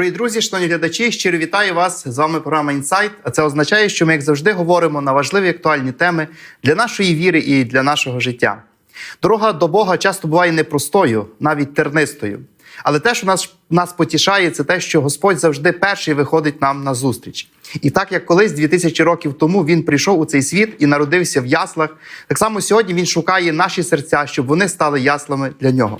Дорогі друзі, шановні глядачі, щиро вітаю вас. З вами програма Інсайт. А це означає, що ми, як завжди, говоримо на важливі актуальні теми для нашої віри і для нашого життя. Дорога до Бога часто буває непростою, навіть тернистою. Але те, що нас, нас потішає, це те, що Господь завжди перший виходить нам на зустріч. І так як колись 2000 років тому він прийшов у цей світ і народився в яслах, так само сьогодні він шукає наші серця, щоб вони стали яслами для нього.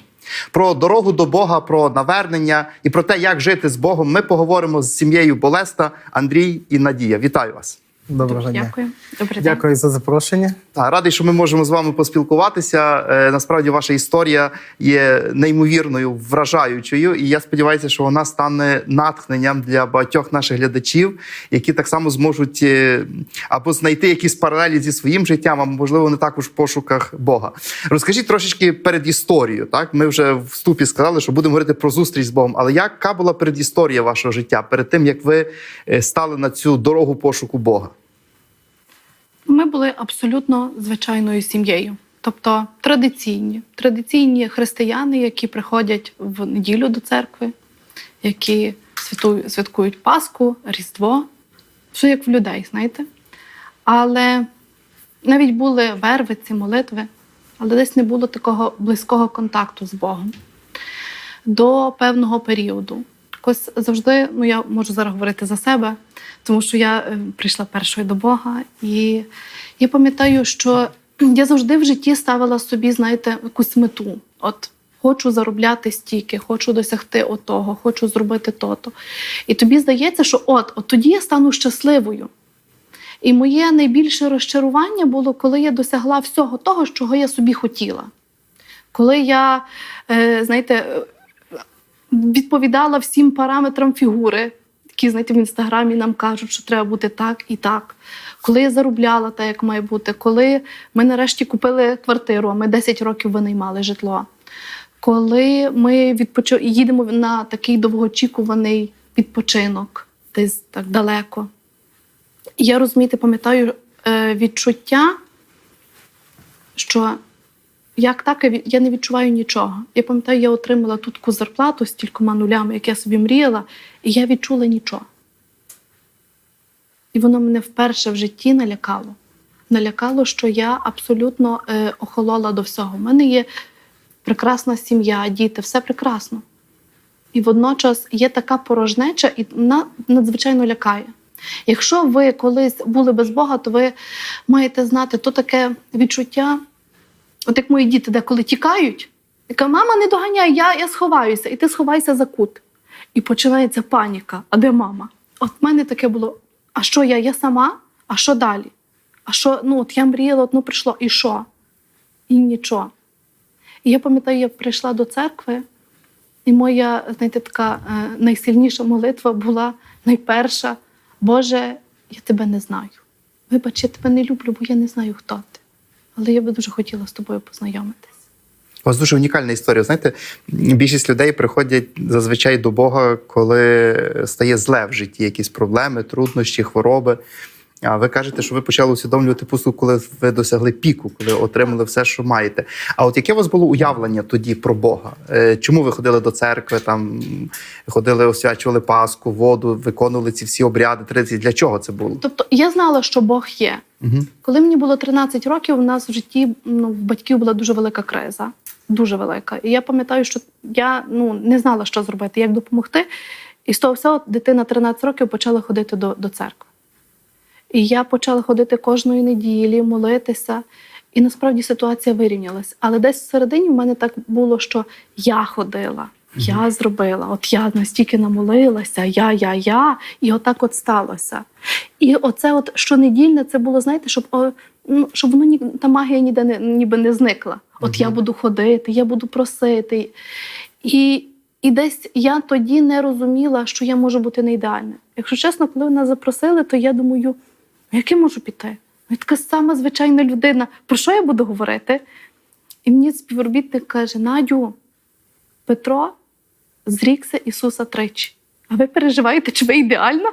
Про дорогу до Бога, про навернення і про те, як жити з Богом, ми поговоримо з сім'єю Болеста, Андрій і Надія. Вітаю вас! Доброго дня. Дякую. Добрий день. Дякую за запрошення. Так, радий, що ми можемо з вами поспілкуватися. Е, насправді, ваша історія є неймовірною, вражаючою, і я сподіваюся, що вона стане натхненням для багатьох наших глядачів, які так само зможуть е, або знайти якісь паралелі зі своїм життям, а можливо, не також в пошуках Бога. Розкажіть трошечки перед історією. Так, ми вже в вступі сказали, що будемо говорити про зустріч з Богом. Але яка була передісторія вашого життя перед тим, як ви е, стали на цю дорогу пошуку Бога? Ми були абсолютно звичайною сім'єю, тобто традиційні, традиційні християни, які приходять в неділю до церкви, які святкують Пасху, Різдво, все як в людей, знаєте. Але навіть були вервиці, молитви, але десь не було такого близького контакту з Богом до певного періоду. Якось завжди, ну я можу зараз говорити за себе, тому що я е, прийшла першою до Бога, і я пам'ятаю, що я завжди в житті ставила собі, знаєте, якусь мету. От хочу заробляти стільки, хочу досягти отого, хочу зробити то-то. І тобі здається, що от, от тоді я стану щасливою. І моє найбільше розчарування було, коли я досягла всього того, чого я собі хотіла. Коли я, е, знаєте, відповідала всім параметрам фігури, які, знаєте, в інстаграмі нам кажуть, що треба бути так і так. Коли я заробляла так, як має бути, коли ми нарешті купили квартиру, а ми 10 років винаймали житло. Коли ми відпочи... їдемо на такий довгоочікуваний відпочинок, десь так далеко. Я розумієте, пам'ятаю е, відчуття, що як так я не відчуваю нічого. Я пам'ятаю, я отримала тут таку зарплату з кількома нулями, як я собі мріяла, і я відчула нічого. І воно мене вперше в житті налякало. Налякало, що я абсолютно е, охолола до всього. У мене є прекрасна сім'я, діти, все прекрасно. І водночас є така порожнеча, і вона надзвичайно лякає. Якщо ви колись були без Бога, то ви маєте знати, то таке відчуття, от як мої діти деколи тікають, яка мама не доганяй, я, я сховаюся, і ти сховайся за кут. І починається паніка. А де мама? От в мене таке було: а що я? Я сама? А що далі? А що, ну от я мріяла, от, ну прийшло, і що? І нічого. І я пам'ятаю, я прийшла до церкви, і моя, знаєте, така е, найсильніша молитва була найперша. Боже, я тебе не знаю. Вибач, я тебе не люблю, бо я не знаю, хто ти. Але я би дуже хотіла з тобою познайомитись. У вас дуже унікальна історія. Знаєте, більшість людей приходять зазвичай до Бога, коли стає зле в житті, якісь проблеми, труднощі, хвороби. А ви кажете, що ви почали усвідомлювати пусту, коли ви досягли піку, коли отримали все, що маєте. А от яке у вас було уявлення тоді про Бога? Е, Чому ви ходили до церкви, там ходили, освячували Пасху, воду, виконували ці всі обряди, традиції? Для чого це було? Тобто я знала, що Бог є. Угу. Коли мені було 13 років, у нас в житті ну, в батьків була дуже велика криза. Дуже велика. І я пам'ятаю, що я ну, не знала, що зробити, як допомогти. І з того всього дитина 13 років почала ходити до, до церкви. І я почала ходити кожної неділі, молитися. І насправді ситуація вирівнялась. Але десь всередині в мене так було, що я ходила, я зробила, от я настільки намолилася, я, я, я, і отак от сталося. І оце, от щонедільне, це було, знаєте, щоб, о, ну, щоб воно ні, та магія ніде не, ніби не зникла. От я буду ходити, я буду просити. І, і десь я тоді не розуміла, що я можу бути не ідеальна. Якщо чесно, коли нас запросили, то я думаю, «Ну, як я можу піти? Я така сама звичайна людина. Про що я буду говорити? І мені співробітник каже: Надю, Петро зрікся Ісуса тричі. А ви переживаєте, чи ви ідеальна?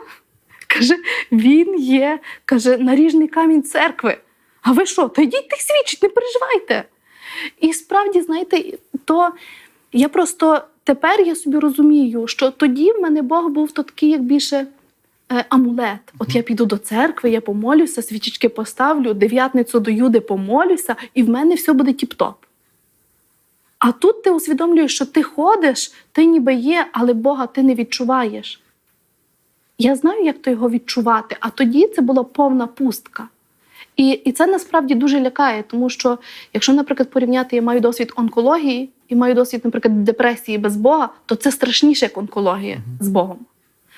Каже, він є, каже, наріжний камінь церкви. А ви що? То йдіть тих свідчить, не переживайте. І справді, знаєте, то я просто тепер я собі розумію, що тоді в мене Бог був то такий, як більше амулет. От я піду до церкви, я помолюся, свічечки поставлю, дев'ятницю до Юди помолюся, і в мене все буде тіп-топ. А тут ти усвідомлюєш, що ти ходиш, ти ніби є, але Бога ти не відчуваєш. Я знаю, як то його відчувати, а тоді це була повна пустка. І, і це насправді дуже лякає, тому що, якщо, наприклад, порівняти, я маю досвід онкології і маю досвід, наприклад, депресії без Бога, то це страшніше, як онкологія з Богом.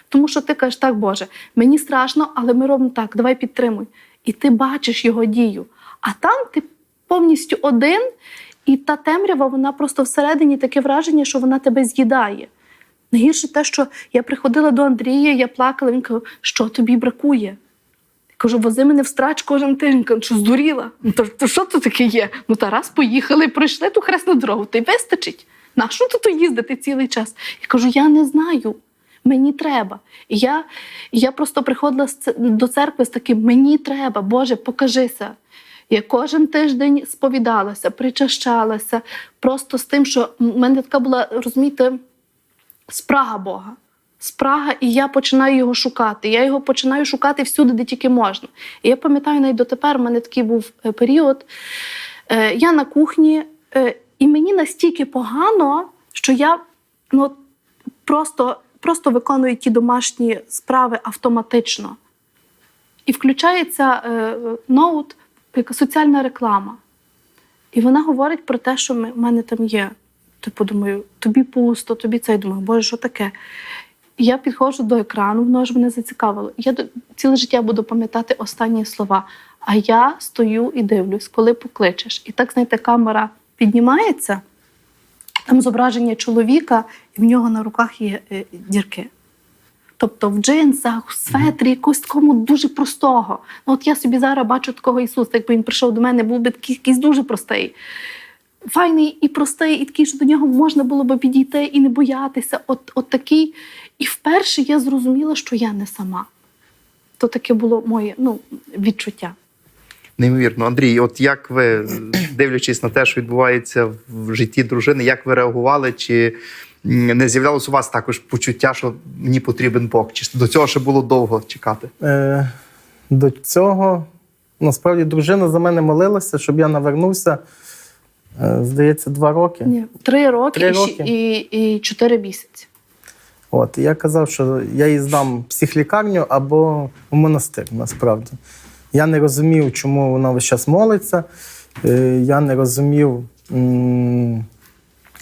Тому що ти кажеш, так, Боже, мені страшно, але ми робимо так, давай підтримуй. І ти бачиш його дію. А там ти повністю один, і та темрява, вона просто всередині таке враження, що вона тебе з'їдає. Найгірше те, що я приходила до Андрія, я плакала, він казав, що тобі бракує? Кажу, вози мене в страч кожен тиждень. Кажу, що здуріла? Ну, то, то що це таке є? Ну, та раз поїхали, пройшли ту хресну дорогу, та й вистачить. На що тут їздити цілий час? Я кажу, я не знаю. Мені треба. Я, я просто приходила до церкви з таким: мені треба, Боже, покажися. Я кожен тиждень сповідалася, причащалася, просто з тим, що в мене така була, розумієте, спрага Бога. Спрага, і я починаю його шукати. Я його починаю шукати всюди, де тільки можна. І я пам'ятаю, навіть дотепер в мене такий був е, період. Е, я на кухні, е, і мені настільки погано, що я ну, просто, просто виконую ті домашні справи автоматично. І включається е, ноут, соціальна реклама. І вона говорить про те, що в мене там є. Типу, думаю, тобі пусто, тобі це. Я думаю, боже, що таке? І я підходжу до екрану, воно ж мене зацікавило. Я ціле життя буду пам'ятати останні слова. А я стою і дивлюсь, коли покличеш. І так, знаєте, камера піднімається, там зображення чоловіка, і в нього на руках є е, дірки. Тобто в джинсах, в светрі, якось такому дуже простого. Ну, от я собі зараз бачу такого Ісуса, якби він прийшов до мене, був би такий якийсь дуже простий. Файний і простий, і такий, що до нього можна було би підійти і не боятися. От, от такий. І вперше я зрозуміла, що я не сама. То таке було моє ну, відчуття. Неймовірно, Андрій, от як ви, дивлячись на те, що відбувається в житті дружини, як ви реагували? Чи не з'являлось у вас також почуття, що мені потрібен Бог? Чи до цього ще було довго чекати? Е, до цього насправді дружина за мене молилася, щоб я навернувся. Е, здається, два роки. Ні. Три роки, Три і роки. І, і чотири місяці. От, я казав, що я їй здам в психлікарню або в монастир, насправді. Я не розумів, чому вона весь час молиться. Е, Я не розумів,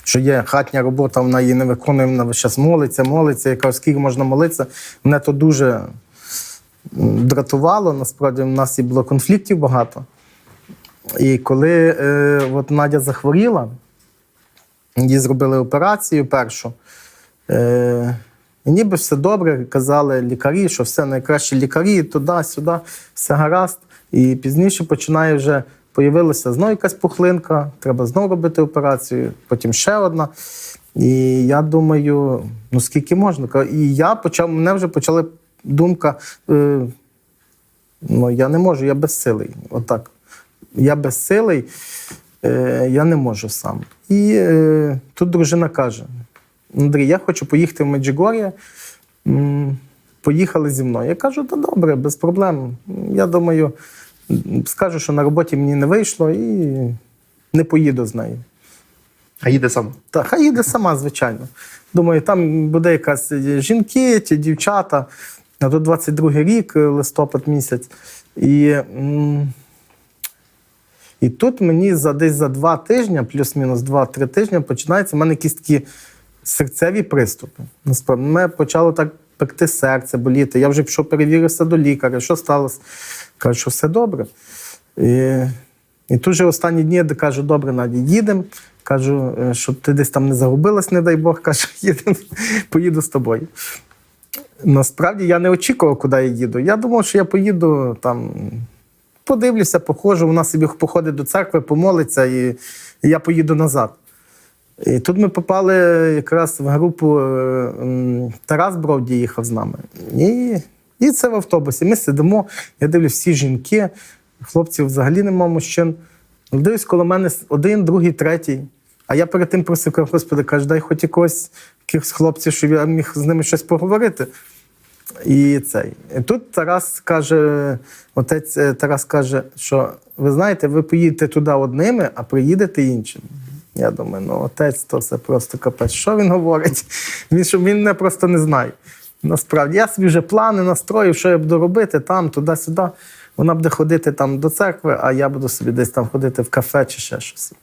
що є хатня робота, вона її не виконує, вона весь час молиться, молиться. Я кажу, скільки можна молитися. Мене то дуже дратувало. Насправді, в нас і було конфліктів багато. І коли е, от Надя захворіла, їй зробили операцію першу. Е, і ніби все добре, казали лікарі, що все найкращі лікарі, туди, сюди, все гаразд. І пізніше починає вже появилася знову якась пухлинка, треба знову робити операцію, потім ще одна. І я думаю, ну скільки можна? І я почав, мене вже почала думка: е, ну я не можу, я безсилий. Отак. Я безсилий, е, я не можу сам. І е, тут дружина каже: Андрій, я хочу поїхати в Меджигор'я. Поїхали зі мною. Я кажу, та добре, без проблем. Я думаю, скажу, що на роботі мені не вийшло і не поїду з нею. А їде сам. Та хай їде сама, звичайно. Думаю, там буде якась е, жінки, ті дівчата. А тут 22 рік, е, листопад місяць. І, і тут мені за десь за два тижні, плюс-мінус два-три тижні, починаються в мене якісь такі серцеві приступи. Насправді, мене почало так пекти серце, боліти. Я вже пішов перевірився до лікаря, що сталося. Кажу, що все добре. І, і тут же останні дні я кажу, добре, Наді, їдемо. Кажу, е, щоб ти десь там не загубилась, не дай Бог, кажу, їдемо, поїду з тобою. Насправді я не очікував, куди я їду. Я думав, що я поїду там, подивлюся, походжу, вона собі походить до церкви, помолиться, і я поїду назад. І тут ми попали якраз в групу е, Тарас Бровді їхав з нами. І, і це в автобусі. Ми сидимо, я дивлюсь, всі жінки, хлопців взагалі нема мужчин. Дивлюсь, коло мене один, другий, третій. А я перед тим просив, кажу, Господи, каже, дай хоч якогось якихось хлопців, щоб я міг з ними щось поговорити. І цей. І тут Тарас каже, отець е, Тарас каже, що ви знаєте, ви поїдете туди одними, а приїдете іншими. Я думаю, ну отець, то все просто капець. Що він говорить? Він що він мене просто не знає. Насправді, я собі вже плани настроїв, що я буду робити там, туди-сюди. Вона буде ходити там до церкви, а я буду собі десь там ходити в кафе чи ще щось.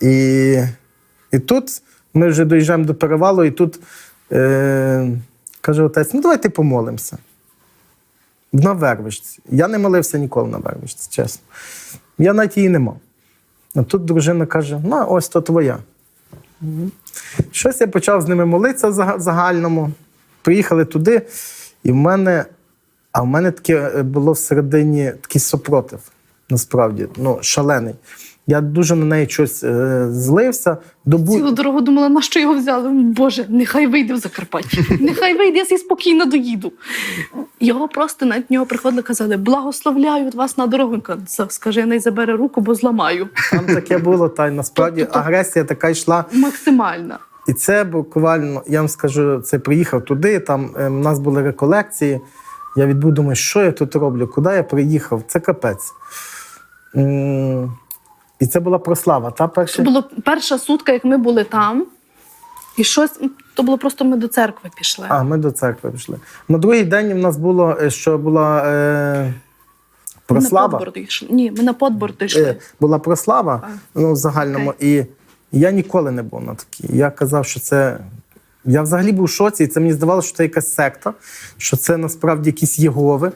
І, і тут ми вже доїжджаємо до перевалу, і тут е, каже отець: ну давайте помолимося. На вервичці. Я не молився ніколи на вервичці, чесно. Я навіть її не мав. А тут дружина каже: ну, ось то твоя. Щось я почав з ними молитися загальному. Приїхали туди, і в мене, а в мене таке е, було всередині такий супротив, насправді, ну, шалений. Я дуже на неї щось е, злився. Добу... Цілу дорогу думала, на що його взяли. Боже, нехай вийде в Закарпаття. Нехай вийде, я собі спокійно доїду. Його просто на нього приходили казали: благословляю вас на дорогу. Він каже, «Це, скажи, не забере руку, бо зламаю. Там таке було, та й насправді Тобто- агресія така йшла. Максимальна. І це буквально, я вам скажу, це приїхав туди, там е, у нас були реколекції. Я відбув, думаю, що я тут роблю, куди я приїхав? Це капець. М, І це була прослава. Та Це перша... була перша сутка, як ми були там. І щось, то було просто ми до церкви пішли. А, ми до церкви пішли. На другий день в нас було, е, що була е... Ми на прослава. йшли. Ні, ми на подборду йшли. Е, була прослава А. ну, в загальному. І я ніколи не був на такій. Я казав, що це. Я взагалі був в шоці, і це мені здавалося, що це якась секта, що це насправді якісь Єгови.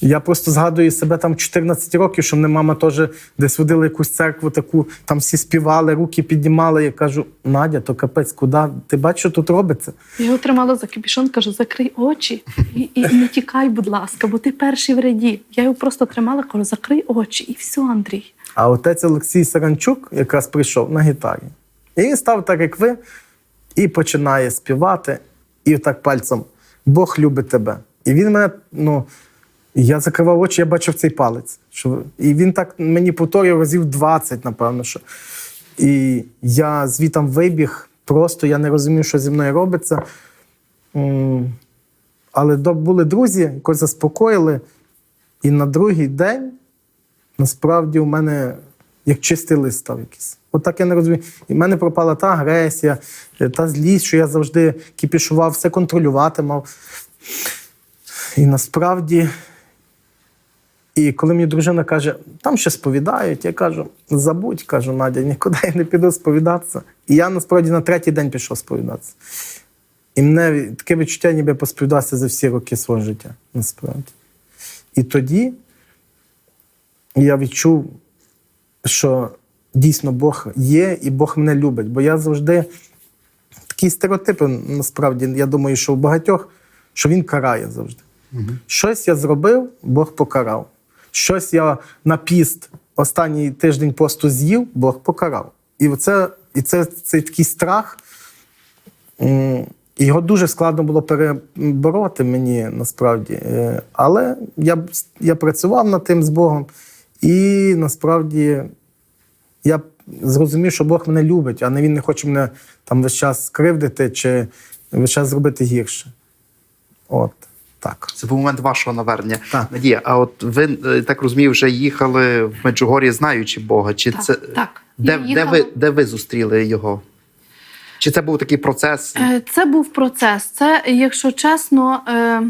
Я просто згадую себе там 14 років, що мене мама теж десь водила якусь церкву таку, там всі співали, руки піднімали. Я кажу: Надя, то капець, куди? Ти бачиш, що тут робиться? Я його тримала за капішон, кажу, закрий очі і, і не тікай, будь ласка, бо ти перший в ряді. Я його просто тримала, кажу, закрий очі, і все, Андрій. А отець Олексій Саранчук якраз прийшов на гітарі. І він став так, як ви, і починає співати, і так пальцем Бог любить тебе. І він мене, ну, я закривав очі, я бачив цей палець. Що, і він так мені повторював разів 20, напевно. Що. І я звітам вибіг, просто я не розумів, що зі мною робиться. Але були друзі, якось заспокоїли. І на другий день насправді у мене як чистий лист став якийсь. От так я не розумію. І в мене пропала та агресія, та злість, що я завжди кіпішував, все контролювати мав. І насправді, і коли мені дружина каже, там ще сповідають, я кажу, забудь, кажу, Надя, нікуди я не піду сповідатися. І я насправді на третій день пішов сповідатися. І мене таке відчуття, ніби я посповідався за всі роки свого життя, насправді. І тоді я відчув, що дійсно Бог є і Бог мене любить. Бо я завжди такі стереотипи, насправді, я думаю, що у багатьох, що він карає завжди. Щось я зробив, Бог покарав. Щось я на піст останній тиждень посту з'їв, Бог покарав. І це, і це цей такий страх. Його дуже складно було перебороти мені насправді. Е, Але я, я працював над тим з Богом, і насправді я зрозумів, що Бог мене любить, а не він не хоче мене там весь час скривдити чи весь час зробити гірше. От так. Це був момент вашого навернення. Так. Надія, а от ви е, так розумію, вже їхали в Меджугор'я, знаючи Бога. Чи Так, це так. Де, де, ви, де ви зустріли його? Чи це був такий процес? Е, Це був процес. Це, якщо чесно, е,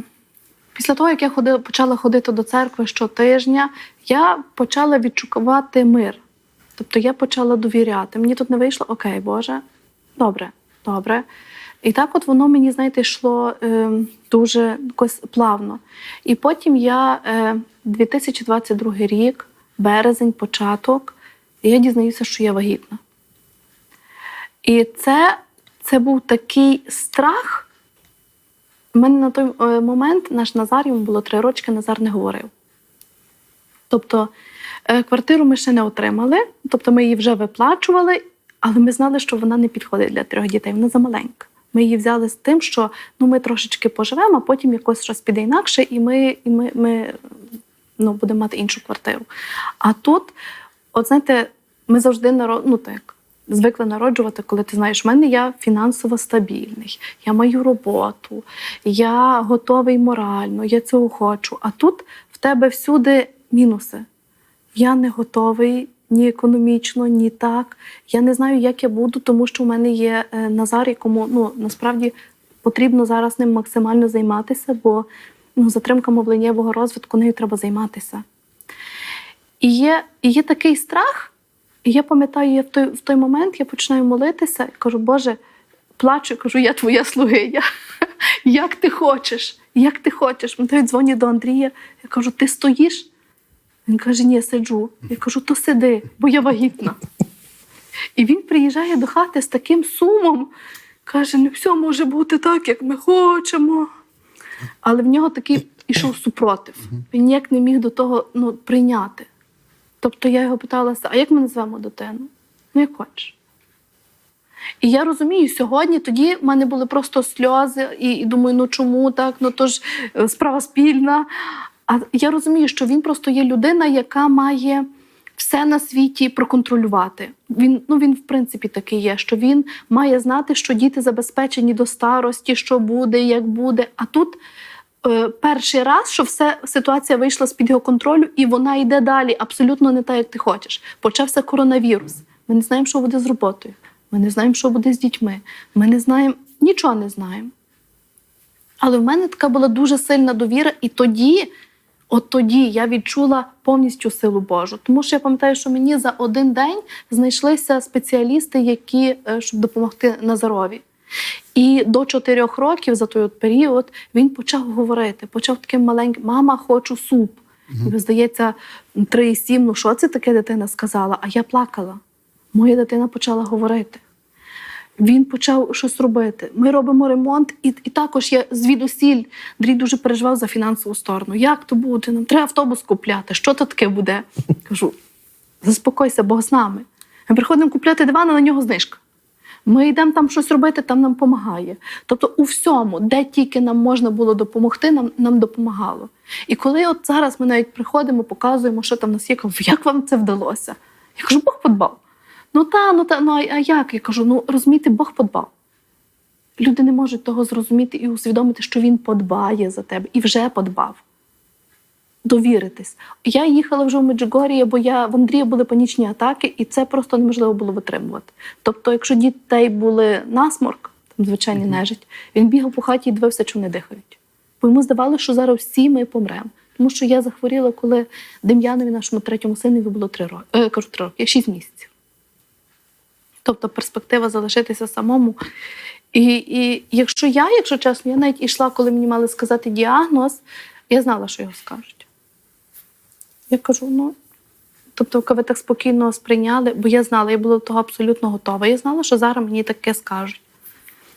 після того, як я ходила, почала ходити до церкви щотижня, я почала відчувати мир. Тобто я почала довіряти. Мені тут не вийшло, окей, Боже, добре, добре. І так от воно мені, знаєте, йшло е, дуже якось плавно. І потім я е, 2022 рік, березень, початок, я дізнаюся, що я вагітна. І це, це був такий страх. У мене на той е, момент наш Назар йому було три рочки, Назар не говорив. Тобто е, квартиру ми ще не отримали, тобто ми її вже виплачували, але ми знали, що вона не підходить для трьох дітей, вона замаленька. Ми її взяли з тим, що ну, ми трошечки поживемо, а потім якось щось піде інакше, і ми, і ми, ми ну, будемо мати іншу квартиру. А тут, от знаєте, ми завжди наро... ну, так, звикли народжувати, коли ти знаєш, в мене я фінансово стабільний, я маю роботу, я готовий морально, я цього хочу. А тут в тебе всюди мінуси. Я не готовий ні економічно, ні так. Я не знаю, як я буду, тому що в мене є е, Назар, якому ну насправді потрібно зараз ним максимально займатися, бо ну, затримка мовленнєвого розвитку нею треба займатися. І є, і є такий страх, і я пам'ятаю, я в той, в той момент я починаю молитися і кажу, Боже, плачу, кажу, я твоя слугиня. Як ти хочеш? Як ти хочеш? Навіть дзвонять до Андрія. Я кажу, ти стоїш? Він каже, ні, сиджу. Я кажу, то сиди, бо я вагітна. І він приїжджає до хати з таким сумом, каже: не все може бути так, як ми хочемо. Але в нього такий ішов супротив. Він ніяк не міг до того ну, прийняти. Тобто я його питалася: а як ми назвемо дитину? Ну, як хочеш. І я розумію, сьогодні тоді в мене були просто сльози, і, і думаю, ну чому так? Ну то ж е, справа спільна. А я розумію, що він просто є людина, яка має все на світі проконтролювати. Він, ну, він в принципі такий є, що він має знати, що діти забезпечені до старості, що буде, як буде. А тут е, перший раз, що все ситуація вийшла з-під його контролю, і вона йде далі, абсолютно не так, як ти хочеш. Почався коронавірус. Ми не знаємо, що буде з роботою. Ми не знаємо, що буде з дітьми. Ми не знаємо, нічого не знаємо. Але в мене така була дуже сильна довіра, і тоді, от тоді я відчула повністю силу Божу. Тому що я пам'ятаю, що мені за один день знайшлися спеціалісти, які е, щоб допомогти Назарові. І до чотирьох років за той от період він почав говорити, почав таким маленьким: мама, хочу суп. І здається, 3,7, ну що це таке дитина сказала? А я плакала. Моя дитина почала говорити. Він почав щось робити. Ми робимо ремонт, і, і також я звідусіль Андрій дуже переживав за фінансову сторону. Як то буде? Нам треба автобус купляти. Що то таке буде? Кажу: заспокойся, Бог з нами. Ми приходимо купляти диван, а на нього знижка. Ми йдемо там щось робити, там нам допомагає. Тобто, у всьому, де тільки нам можна було допомогти, нам, нам допомагало. І коли от зараз ми навіть приходимо, показуємо, що там в нас є, як вам це вдалося? Я кажу, Бог подбав. Ну та, ну та, ну а як? Я кажу, ну розумієте, Бог подбав. Люди не можуть того зрозуміти і усвідомити, що він подбає за тебе і вже подбав. Довіритись. Я їхала вже в Меджугор'я, бо я в Андрія були панічні атаки, і це просто неможливо було витримувати. Тобто, якщо дітей були насморк, там звичайний нежить, він бігав по хаті і дивився, чи вони дихають. Бо йому здавалося, що зараз всі ми помремо. Тому що я захворіла, коли Дем'янові, нашому третьому синові, було три роки. Е, кажу, три роки, шість місяців. Тобто перспектива залишитися самому. І, і якщо я, якщо чесно, я навіть ішла, коли мені мали сказати діагноз, я знала, що його скажуть. Я кажу, ну, тобто, коли ви так спокійно сприйняли, бо я знала, я була до того абсолютно готова. Я знала, що зараз мені таке скажуть.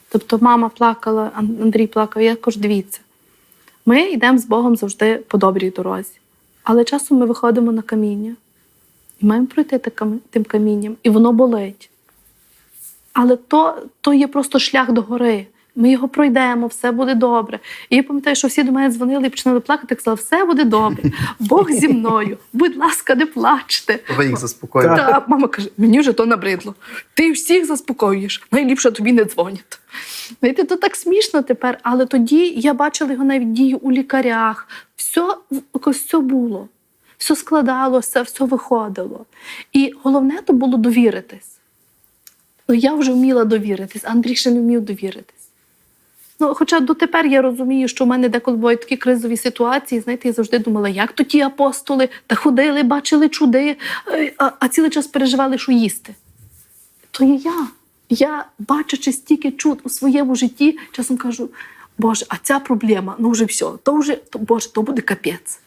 Тобто, мама плакала, Андрій плакав, я кажу, дивіться, ми йдемо з Богом завжди по добрій дорозі. Але часом ми виходимо на каміння і маємо пройти тим камінням, і воно болить. Але то, то є просто шлях до гори. Ми його пройдемо, все буде добре. І я пам'ятаю, що всі до мене дзвонили і починали плакати, казали, все буде добре, Бог зі мною, будь ласка, не плачте. Ви їх заспокоїли. Та мама каже: мені вже то набридло. Ти всіх заспокоюєш, найліпше тобі не дзвонять. Знаєте, то так смішно тепер, але тоді я бачила його навіть дії у лікарях. Все якось все було, все складалося, все виходило. І головне то було довіритись. Ну, я вже вміла довіритись, Андрій ще не вмів довіритись. Ну, хоча дотепер я розумію, що в мене деколи бувають такі кризові ситуації, знаєте, я завжди думала, як то ті апостоли та ходили, бачили чуди, е, а, а цілий час переживали, що їсти. То є я. Я, бачачи стільки чуд у своєму житті, часом кажу: Боже, а ця проблема, ну вже все, то вже, то, Боже, то буде капець.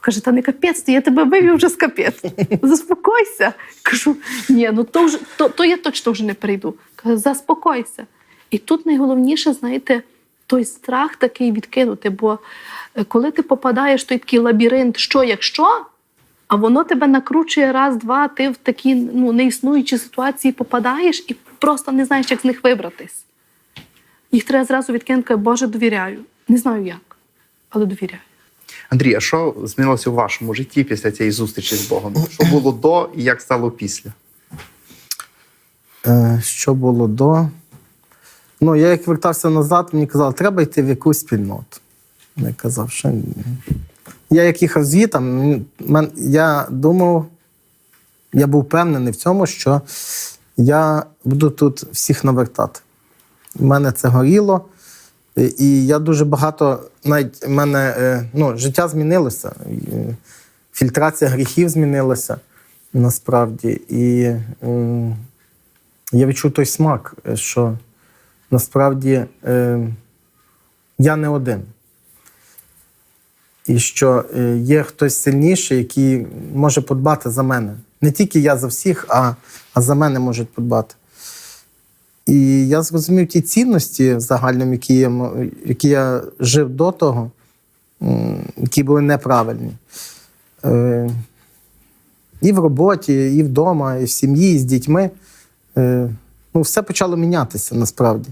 Каже, та не капець, то я тебе вивів вже з капець. Заспокойся. Кажу, ні, ну то вже то, то я точно вже не прийду. Каже, заспокойся. І тут найголовніше, знаєте, той страх такий відкинути. Бо е, коли ти попадаєш в той такий лабіринт, що якщо, а воно тебе накручує раз, два, ти в такі ну, неіснуючі ситуації попадаєш і просто не знаєш, як з них вибратись. Їх треба зразу відкинути, Боже, довіряю. Не знаю як, але довіряю. Андрій, а що змінилося у вашому житті після цієї зустрічі з Богом? Що було до і як стало після? Е, що було до. Ну, я як вертався назад, мені казали, треба йти в якусь спільноту. Я казав, що ні. Я як їхав звітом, я думав, я був впевнений в цьому, що я буду тут всіх навертати. У мене це горіло. І- І я дуже багато, навіть в мене е, ну, життя змінилося, е, фільтрація гріхів змінилася насправді. І я відчув той смак, е, що насправді е, я не один. І що е, є хтось сильніший, який може подбати за мене. Не тільки я за всіх, а, а за мене можуть подбати. І я зрозумів ті цінності загальними, які я, які я жив до того, які були неправильні. Е, і в роботі, і вдома, і в сім'ї, і з дітьми. Е, ну, все почало мінятися насправді.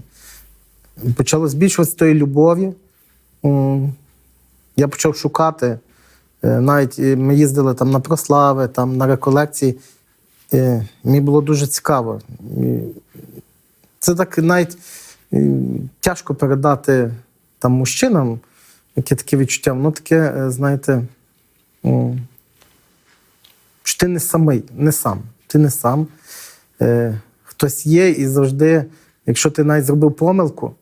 Почало збільшуватися тої любові. Я почав шукати. Е, Навіть е, ми їздили там на прослави, там, на реколекції. Е, Мені було дуже цікаво. Це так навіть е, тяжко передати там мужчинам, яке таке відчуття. Воно таке, е, знаєте, що ти не самий, не сам. Ти не сам. Е, хтось є і завжди, якщо ти навіть зробив помилку,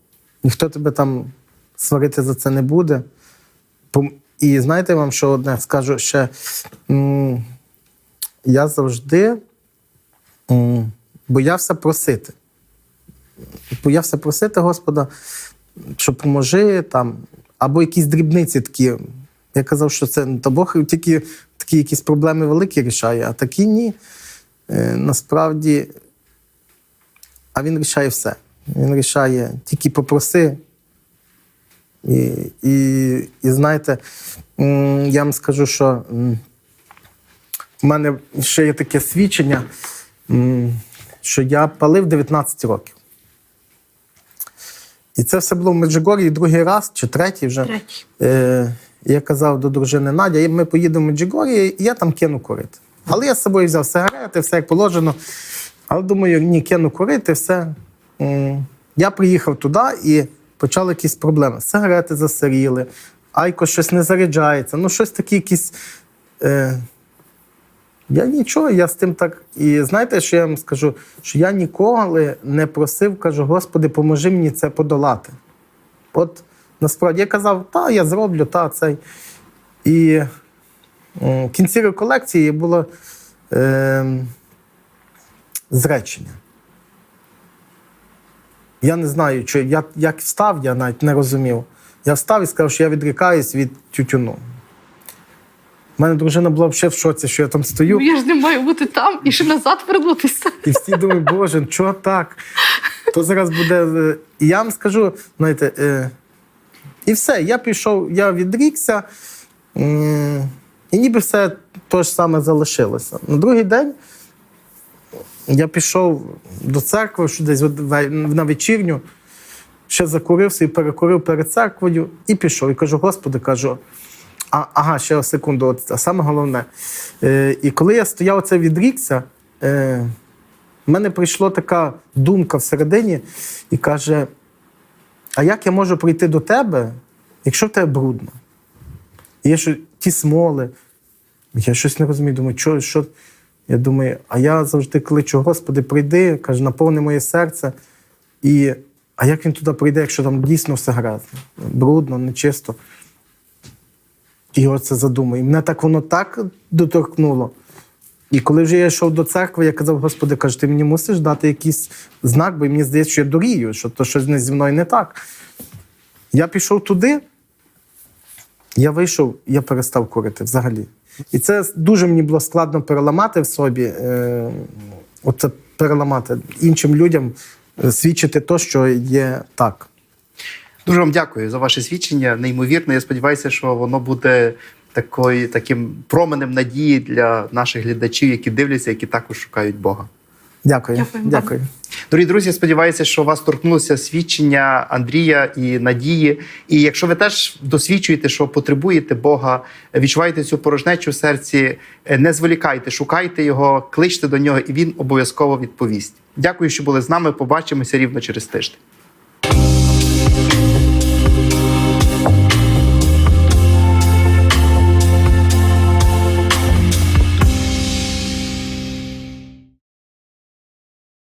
ніхто тебе там сварити за це не буде. І знаєте вам, що одне скажу ще. Я завжди боявся просити. Боявся просити Господа, що поможи там, або якісь дрібниці такі. Я казав, що це та Бог тільки такі якісь проблеми великі рішає, а такі ні. Е, насправді, а він рішає все. Він рішає тільки попроси. І, і, і знаєте, я вам скажу, що в мене ще є таке свідчення, що я палив 19 років. І це все було в Меджигорі другий раз чи третій вже. Третій. Е, я казав до дружини Надя, ми поїдемо в Меджигорі, і я там кину курити. Але я з собою взяв сигарети, все як положено. Але думаю, ні, кину курити, все. Я приїхав туди і почали якісь проблеми. Сигарети засиріли, айко щось не заряджається, ну щось таке якісь. Е, я нічого, я з тим так. І знаєте, що я вам скажу? Що я ніколи не просив, кажу, Господи, поможи мені це подолати. От насправді я казав, та, я зроблю, та, цей. І в кінці реколекції було е, зречення. Я не знаю, що я, як встав, я навіть не розумів. Я встав і сказав, що я відрікаюсь від тютюну. У мене дружина була ще в шоці, що я там стою. Ну, я ж не маю бути там і ще назад вернутися. І всі думають, боже, чого так? То зараз буде. е, І я вам скажу, знаєте, е, і все, я пішов, я відрікся, і ніби все те ж саме залишилося. На другий день я пішов до церкви, що десь на вечірню, ще закурився і перекурив перед церквою, і пішов. І кажу, Господи, кажу. А, ага, ще секунду, от, а саме головне. Е, і коли я стояв це відрікся, е, в мене прийшла така думка всередині і каже: а як я можу прийти до тебе, якщо в тебе брудно? Є що ті смоли. Я щось не розумію, думаю, що, що. Я думаю, а я завжди кличу, Господи, прийди, каже, наповни моє серце. І, а як він туди прийде, якщо там дійсно все грязно, брудно, нечисто? І оце задумаю. І мене так воно так доторкнуло. І коли вже я йшов до церкви, я казав, Господи, каже, ти мені мусиш дати якийсь знак, бо мені здається, що я дурію, що то щось зі мною не так. Я пішов туди, я вийшов, я перестав курити взагалі. І це дуже мені було складно переламати в собі, е, оце переламати іншим людям, е, свідчити то, що є так. Дуже вам дякую за ваше свідчення. Неймовірно. Я сподіваюся, що воно буде такою, таким променем надії для наших глядачів, які дивляться, які також шукають Бога. Дякую. Дякую. Дякую. Дорогі друзі, сподіваюся, що вас торкнулося свідчення Андрія і Надії. І якщо ви теж досвідчуєте, що потребуєте Бога, відчуваєте цю порожнечу в серці, е, не зволікайте, шукайте його, кличте до нього, і він обов'язково відповість. Дякую, що були з нами. Побачимося рівно через тиждень.